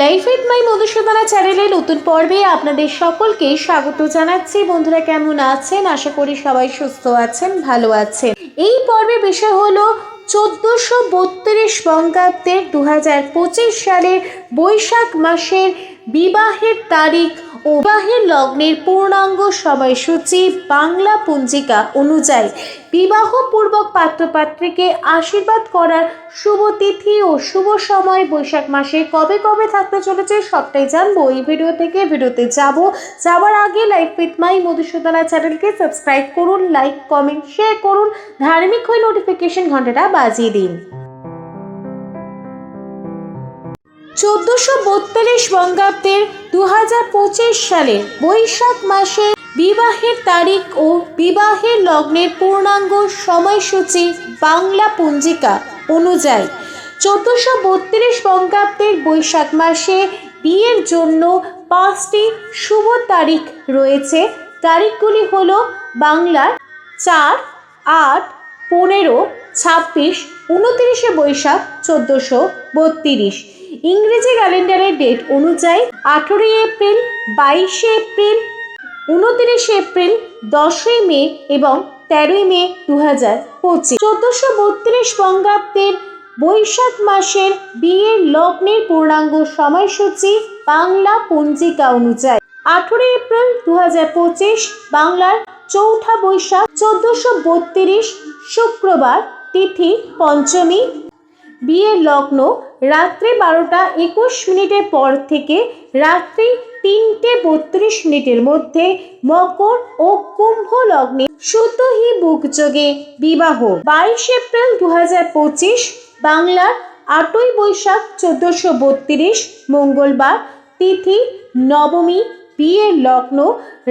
Life with my Madhusudana চ্যানেলে নতুন পর্বে আপনাদের সকলকে স্বাগত জানাচ্ছি। বন্ধুরা কেমন আছেন? আশা করি সবাই সুস্থ আছেন, ভালো আছেন। এই পর্বে বিষয় হলো চোদ্দোশো বত্রিশ বঙ্গাব্দের দু হাজার পঁচিশ সালের বৈশাখ মাসের বিবাহের তারিখ ও লগ্নের পূর্ণাঙ্গ সময়সূচি বাংলা পঞ্জিকা অনুযায়ী বিবাহপূর্বক পাত্রপাত্রীকে আশীর্বাদ করার শুভ তিথি ও শুভ সময় বৈশাখ মাসে কবে কবে থাকতে চলেছে সবটাই জানব। এই ভিডিও থেকে ভিডিওতে যাব। যাওয়ার আগে লাইফ উইথ মাই মধুসূদনা চ্যানেলকে সাবস্ক্রাইব করুন লাইক কমেন্ট শেয়ার করুন। ধার্মিক হয়ে নোটিফিকেশন ঘন্টাটা বাজিয়ে দিন। চোদ্দোশো বত্রিশ বঙ্গাব্দের দু হাজার পঁচিশ সালে বৈশাখ মাসে বিবাহের তারিখ ও বিবাহের লগ্নের পূর্ণাঙ্গ সময়সূচি বাংলা পঞ্জিকা অনুযায়ী চোদ্দোশো বত্রিশ বঙ্গাব্দের বৈশাখ মাসে বিয়ের জন্য পাঁচটি শুভ তারিখ রয়েছে। তারিখগুলি হলো বাংলার চার, আট, পনেরো, ছাব্বিশ, উনত্রিশে বৈশাখ, চোদ্দোশো বত্রিশ। ইংরেজি ক্যালেন্ডারের ডেট অনুযায়ী আঠেরোই এপ্রিল, বাইশে এপ্রিল, উনত্রিশে এপ্রিল, দশই মে এবং তেরোই মে দু হাজার পঁচিশ। চোদ্দোশো বত্রিশ বঙ্গাব্দের বৈশাখ মাসের বিয়ের লগ্নের পূর্ণাঙ্গ সময়সূচি বাংলা পঞ্জিকা অনুযায়ী আঠেরোই এপ্রিল দু হাজার পঁচিশ বাংলার চৌঠা বৈশাখ, চোদ্দোশো বত্রিশ শুক্রবার, তিথি, পঞ্চমী। বিয়ের লগ্ন রাত্রি বারোটা একুশ মিনিটের পর থেকে রাত্রি তিনটে বত্রিশ মিনিটের মধ্যে মকর ও কুম্ভ লগ্নে সুতহি বুকযোগে বিবাহ। বাইশ এপ্রিল দু পঁচিশ, বাংলার আটই বৈশাখ চোদ্দোশো বত্রিশ, মঙ্গলবার, তিথি, নবমী, বিয়ের লগ্ন,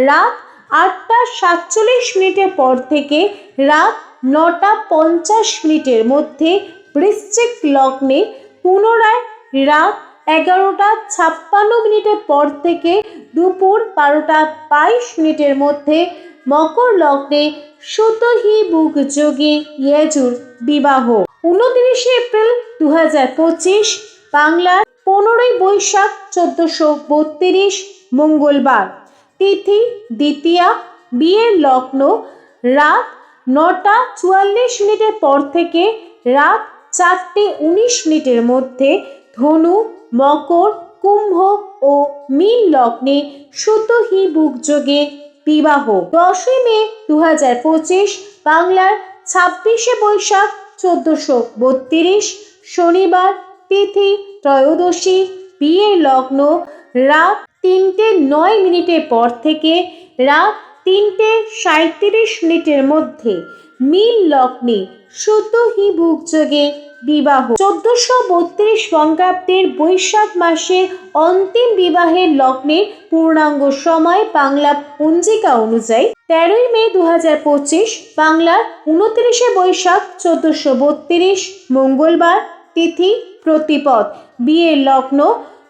রাত আটটা সাতচল্লিশ মিনিটের পর থেকে রাত নটা পঞ্চাশ মিনিটের মধ্যে বৃশ্চিক লগ্নে পুনরায় রাত এগারোটা ছাপ্পান্ন মিনিটের পর থেকে দুপুর বারোটা বাইশ মিনিটের মধ্যে মকর লগ্নে সুতহি বুক যোগে ইয়েজুর বিবাহ। উনত্রিশে এপ্রিল দু হাজার পঁচিশ, বাংলার পনেরোই বৈশাখ চোদ্দোশো বত্রিশ, মঙ্গলবার। তিথি দ্বিতীয়া, বিয়ের লগ্ন, রাত নটা চুয়াল্লিশ মিনিটের পর থেকে রাত চারটে উনিশ মিনিটের মধ্যে ধনু, মকর, কুম্ভ ও মীন লগ্নে সুতহি বুকযোগে বিবাহ। দশই মে দু হাজার পঁচিশ, বাংলার ছাব্বিশে বৈশাখ চোদ্দোশো বত্রিশ, শনিবার, তিথি ত্রয়োদশী, বিয়ের লগ্ন রাত তিনটে নয় মিনিটের পর থেকে রাত তিনটে সাঁত্রিশ মিনিটের মধ্যে মিল লগ্নে সুতহি বুকযোগে বিবাহ। চোদ্দশো বত্রিশ বঙ্গাব্দের বৈশাখ মাসের অন্তিম বিবাহের লগ্নের পূর্ণাঙ্গ সময় বাংলা পঞ্জিকা অনুযায়ী তেরোই মে দু হাজার পঁচিশ বাংলার উনত্রিশে বৈশাখ চোদ্দশো বত্রিশ, মঙ্গলবার, তিথি, প্রতিপদ। বিয়ের লগ্ন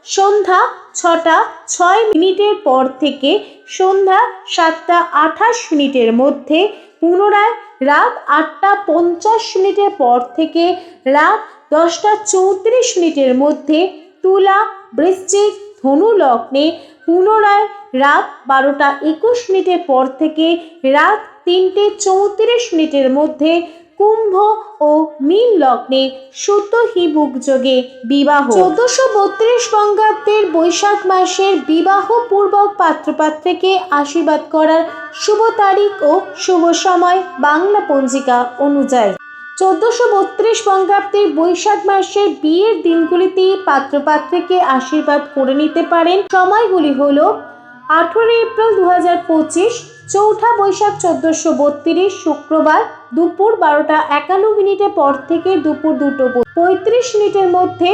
সন্ধ্যা ছটা ছয় মিনিটের পর থেকে সন্ধ্যা সাতটা আঠাশ মিনিটের মধ্যে পুনরায় রাত আটটা পঞ্চাশ মিনিটের পর থেকে রাত দশটা চৌত্রিশ মিনিটের মধ্যে তুলা, বৃশ্চিক, ধনু লগ্নে পুনরায় রাত বারোটা একুশ মিনিটের পর থেকে রাত তিনটে চৌত্রিশ মিনিটের মধ্যে কুম্ভ ও মীন লগ্নে সুতহি যোগে বিবাহ। চোদ্দশো বত্রিশ বঙ্গাব্দের বৈশাখ মাসের বিবাহ পূর্বক পাত্রপাত্রীকে আশীর্বাদ করার শুভ তারিখ ও শুভ সময় বাংলা পঞ্জিকা অনুযায়ী। চোদ্দশো বত্রিশ বঙ্গাব্দের বৈশাখ মাসের বিয়ের দিনগুলিতেই পাত্রপাত্রীকে আশীর্বাদ করে নিতে পারেন। সময়গুলি হল আঠেরোই এপ্রিল দু হাজার পঁচিশ চৌঠা বৈশাখ চোদ্দশো বত্রিশ শুক্রবার দুপুর বারোটা একান্ন মিনিটের পর থেকে দুপুর দুটো পঁয়ত্রিশ মিনিটের মধ্যে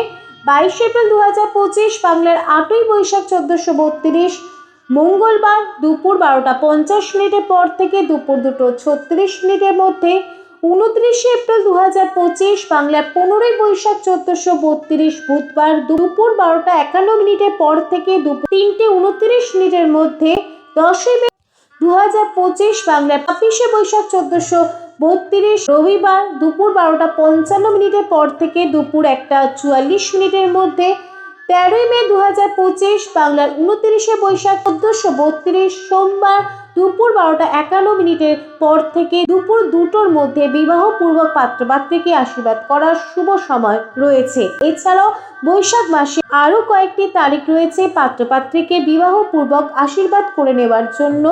বাইশ এপ্রিল দু হাজার পঁচিশ বাংলার আটই বৈশাখ চোদ্দশো বত্রিশ মঙ্গলবার দুপুর বারোটা পঞ্চাশ মিনিটের পর থেকে দুপুর দুটো ছত্রিশ মিনিটের মধ্যে উনত্রিশে এপ্রিল দু হাজার পঁচিশ বাংলার পনেরোই বৈশাখ চোদ্দশো বত্রিশ বুধবার দুপুর বারোটা একান্ন মিনিটের পর থেকে দুপুর তিনটে উনত্রিশ মিনিটের মধ্যে দশই দু হাজার পঁচিশ বাংলা ছাব্বিশে বৈশাখ চোদ্দশো বত্রিশ রবিবার দুপুর বারোটা পঞ্চান্ন মিনিটের পর থেকে দুপুর একটা চুয়াল্লিশ মিনিটের মধ্যে তেরোই মে দু হাজার পঁচিশ বাংলার উনত্রিশে বৈশাখ চোদ্দশো বত্রিশ সোমবার দুপুর বারোটা একান্ন মিনিটের পর থেকে দুপুর দুটোর মধ্যে বিবাহপূর্বক পাত্রপাত্রীকে আশীর্বাদ করার শুভ সময় রয়েছে। এছাড়াও বৈশাখ মাসে আরও কয়েকটি তারিখ রয়েছে পাত্রপাত্রীকে বিবাহপূর্বক আশীর্বাদ করে নেওয়ার জন্য।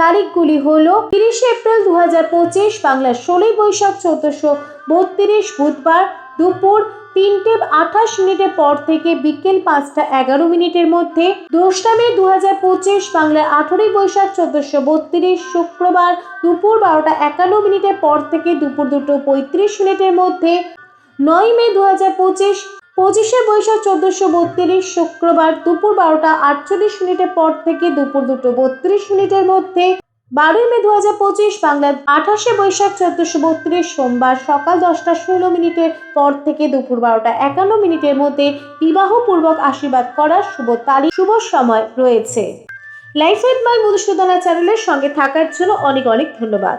তারিখগুলি হলো তিরিশে এপ্রিল দু হাজার পঁচিশ, বাংলার ষোলোই বৈশাখ চোদ্দশো বত্রিশ, বুধবার দুপুর তিনটে আঠাশ মিনিটের পর থেকে বিকেল পাঁচটা এগারো মিনিটের মধ্যে দোসরা মে দু হাজার পঁচিশ বাংলার আঠেরোই বৈশাখ চোদ্দশো বত্রিশ শুক্রবার দুপুর বারোটা একান্ন মিনিটের পর থেকে দুপুর দুটো পঁয়ত্রিশ মিনিটের মধ্যে নয় মে দু হাজার পঁচিশ পঁচিশে বৈশাখ চোদ্দশো বত্রিশ শুক্রবার দুপুর বারোটা আটচল্লিশ মিনিটের পর থেকে দুপুর দুটো বত্রিশ মিনিটের মধ্যে বারোই মে দু হাজার পঁচিশ বাংলার আঠাশে বৈশাখ চোদ্দশো বত্রিশ সোমবার সকাল দশটা ষোলো মিনিটের পর থেকে দুপুর বারোটা একান্ন মিনিটের মধ্যে বিবাহপূর্বক আশীর্বাদ করার শুভ তারিখ, শুভ সময় রয়েছে। লাইফ এড মাই মধুসূদনা চ্যানেলের সঙ্গে থাকার জন্য অনেক অনেক ধন্যবাদ।